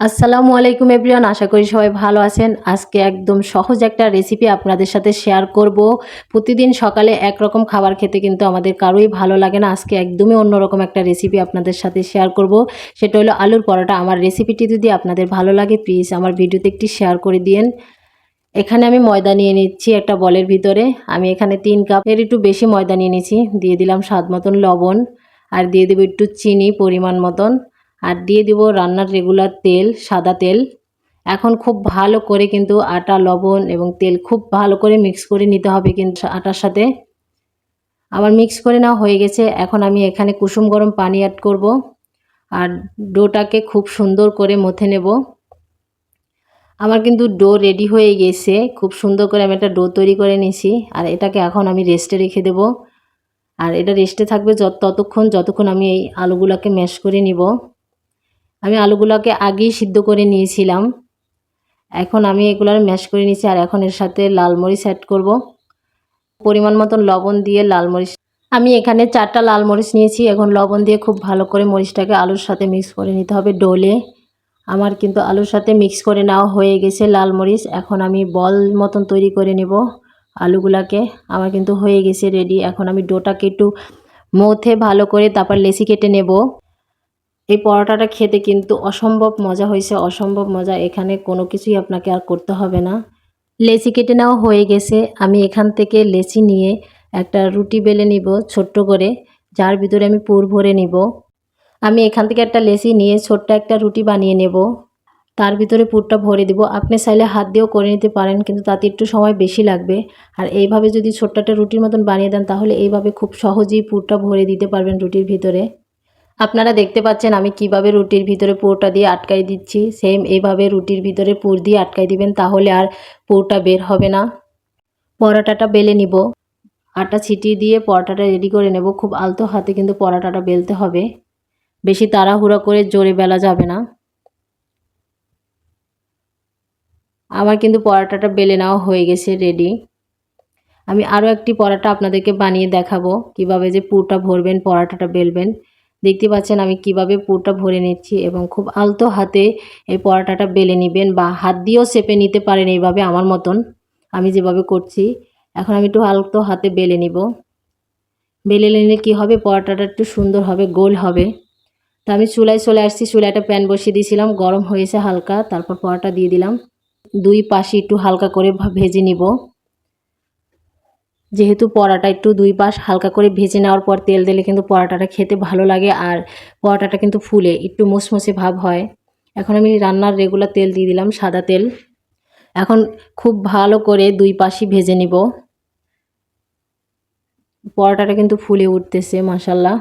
আসসালামু আলাইকুম এভরিওয়ান, আশা করি সবাই ভালো আছেন। আজকে একদম সহজ একটা রেসিপি আপনাদের সাথে শেয়ার করব। প্রতিদিন সকালে একরকম খাবার খেতে কিন্তু আমাদের কারোই ভালো লাগে না। আজকে একদমই অন্যরকম একটা রেসিপি আপনাদের সাথে শেয়ার করব। সেটা হলো আলুর পরোটা। আমার রেসিপিটি যদি আপনাদের ভালো লাগে প্লিজ আমার ভিডিওতে একটি শেয়ার করে দিন এখানে আমি ময়দা নিয়ে নিচ্ছি একটা বলের ভিতরে। আমি এখানে তিন কাপ এর একটু বেশি ময়দা নিয়ে নিয়েছি। দিয়ে দিলাম স্বাদ মতন লবণ। আর দিয়ে দেবো একটু চিনি পরিমাণ মতন। আর দিয়ে দিব রান্নার রেগুলার তেল, সাদা তেল। এখন খুব ভালো করে কিন্তু আটা, লবণ এবং তেল খুব ভালো করে মিক্স করে নিতে হবে কিন্তু আটার সাথে। আমার মিক্স করে নেওয়া হয়ে গেছে। এখন আমি এখানে কুসুম গরম পানি অ্যাড করব আর ডোটাকে খুব সুন্দর করে মথে নেব। আমার কিন্তু ডো রেডি হয়ে গেছে। খুব সুন্দর করে আমি একটা ডো তৈরি করে নিয়েছি আর এটাকে এখন আমি রেস্টে রেখে দেব। আর এটা রেস্টে থাকবে যত ততক্ষণ যতক্ষণ আমি এই আলুগুলোকে ম্যাশ করে নিব। আমি আলুগুলোকে আগেই সিদ্ধ করে নিয়েছিলাম। এখন আমি এগুলোর ম্যাশ করে নিয়েছি আর এখন এর সাথে লাল মরিচ অ্যাড করব। পরিমাণ মতন লবণ দিয়ে লাল মরিচ আমি এখানে চারটা লাল মরিচ নিয়েছি। এখন লবণ দিয়ে খুব ভালো করে মরিচটাকে আলুর সাথে মিক্স করে নিতে হবে ডোলে। আমার কিন্তু আলুর সাথে মিক্স করে নেওয়া হয়ে গেছে লাল মরিচ। এখন আমি বল মতন তৈরি করে নেব আলুগুলাকে। আমার কিন্তু হয়ে গেছে রেডি এখন আমি ডোটাকে একটু মথে ভালো করে তারপর লেসি কেটে নেব। এই পরোটাটা খেতে কিন্তু অসম্ভব মজা হয়েছে, অসম্ভব মজা। এখানে কোনো কিছুই আপনাকে আর করতে হবে না। লেচি কেটে নেওয়া হয়ে গেছে। আমি এখান থেকে লেচি নিয়ে একটা রুটি বেলে নিব ছোট্ট করে, যার ভিতরে আমি পুর ভরে নিব। আমি এখান থেকে একটা লেচি নিয়ে ছোট্ট একটা রুটি বানিয়ে নেব। তার ভিতরে পুরটা ভরে দিব। আপনি চাইলে হাত দিয়েও করে নিতে পারেন, কিন্তু তাতে একটু সময় বেশি লাগবে। আর এইভাবে যদি ছোট্ট একটা রুটির মতন বানিয়ে দেন, তাহলে এইভাবে খুব সহজেই পুরটা ভরে দিতে পারবেন রুটির ভিতরে। আপনারা দেখতে পাচ্ছেন আমি কীভাবে রুটির ভিতরে পুরটা দিয়ে আটকাই দিচ্ছি। সেম এইভাবে রুটির ভিতরে পুর দিয়ে আটকাই দিবেন, তাহলে আর পুরটা বের হবে না। পরোটাটা বেলে নিব। আটা ছিটিয়ে দিয়ে পরোটাটা রেডি করে নেব। খুব আলতো হাতে কিন্তু পরোটাটা বেলতে হবে। বেশি তাড়াহুড়া করে জোরে বেলা যাবে না। আমার কিন্তু পরোটাটা বেলে নেওয়া হয়ে গেছে রেডি আমি আরও একটি পরোটা আপনাদেরকে বানিয়ে দেখাবো। কীভাবে যে পুরটা ভরবেন, পরোটাটা বেলবেন। দেখতে পাচ্ছেন আমি কীভাবে পুরটা ভরে নিচ্ছি এবং খুব আলতো হাতে এই পরোটাটা বেলে নেবেন বা হাত দিয়েও চেপে নিতে পারেন এইভাবে আমার মতন। আমি যেভাবে করছি, এখন আমি একটু আলতো হাতে বেলে নিব। বেলে নিলে কী হবে? পরোটাটা একটু সুন্দর হবে, গোল হবে। তা আমি চুলায় চলে আসছি, চুলায় একটা প্যান বসিয়ে দিয়েছিলাম, গরম হয়েছে হালকা, তারপর পরোটা দিয়ে দিলাম। দুই পাশে একটু হালকা করে ভেজে নিব। যেহেতু পরাটা একটু দুই পাশ হালকা করে ভেজে নেওয়ার পর তেল দিলে কিন্তু পরাটাটা খেতে ভালো লাগে আর পরাটাটা কিন্তু ফুলে, একটু মুসমুসে ভাব হয়। এখন আমি রান্নার রেগুলার তেল দিয়ে দিলাম সাদা তেল। এখন খুব ভালো করে দুই পাশই ভেজে নিব। পরাটাটা কিন্তু ফুলে উঠতেছে মাসাল্লাহ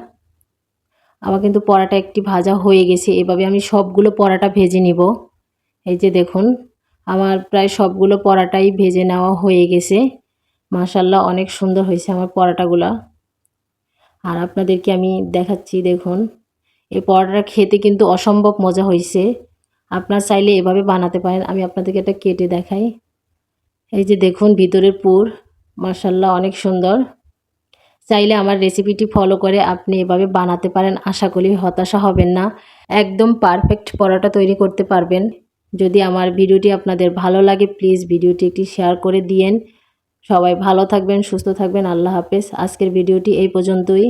আমার কিন্তু পরাটা একটি ভাজা হয়ে গেছে, এভাবে আমি সবগুলো পরাটা ভেজে নিব। এই যে দেখুন, আমার প্রায় সবগুলো পরাটাই ভেজে নেওয়া হয়ে গেছে। মাশাল্লাহ অনেক সুন্দর হয়েছে আমার পরোটাগুলা। আর আপনাদেরকে আমি দেখাচ্ছি, দেখুন, এই পরোটাটা খেতে কিন্তু অসম্ভব মজা হয়েছে। আপনার চাইলে এভাবে বানাতে পারেন, আমি আপনাদেরকে এটা কেটে দেখাই। এই যে দেখুন, ভিতরের পুর মাশাল্লাহ অনেক সুন্দর। চাইলে আমার রেসিপিটি ফলো করে আপনি এভাবে বানাতে পারেন, আশা করি হতাশা হবেন না। একদম পারফেক্ট পরোটা তৈরি করতে পারবেন। যদি আমার ভিডিওটি আপনাদের ভালো লাগে, প্লিজ ভিডিওটি একটি শেয়ার করে দিয়েন। সবাই ভালো থাকবেন সুস্থ থাকবেন। আল্লাহ হাফেজ। আজকের ভিডিওটি এই পর্যন্তই।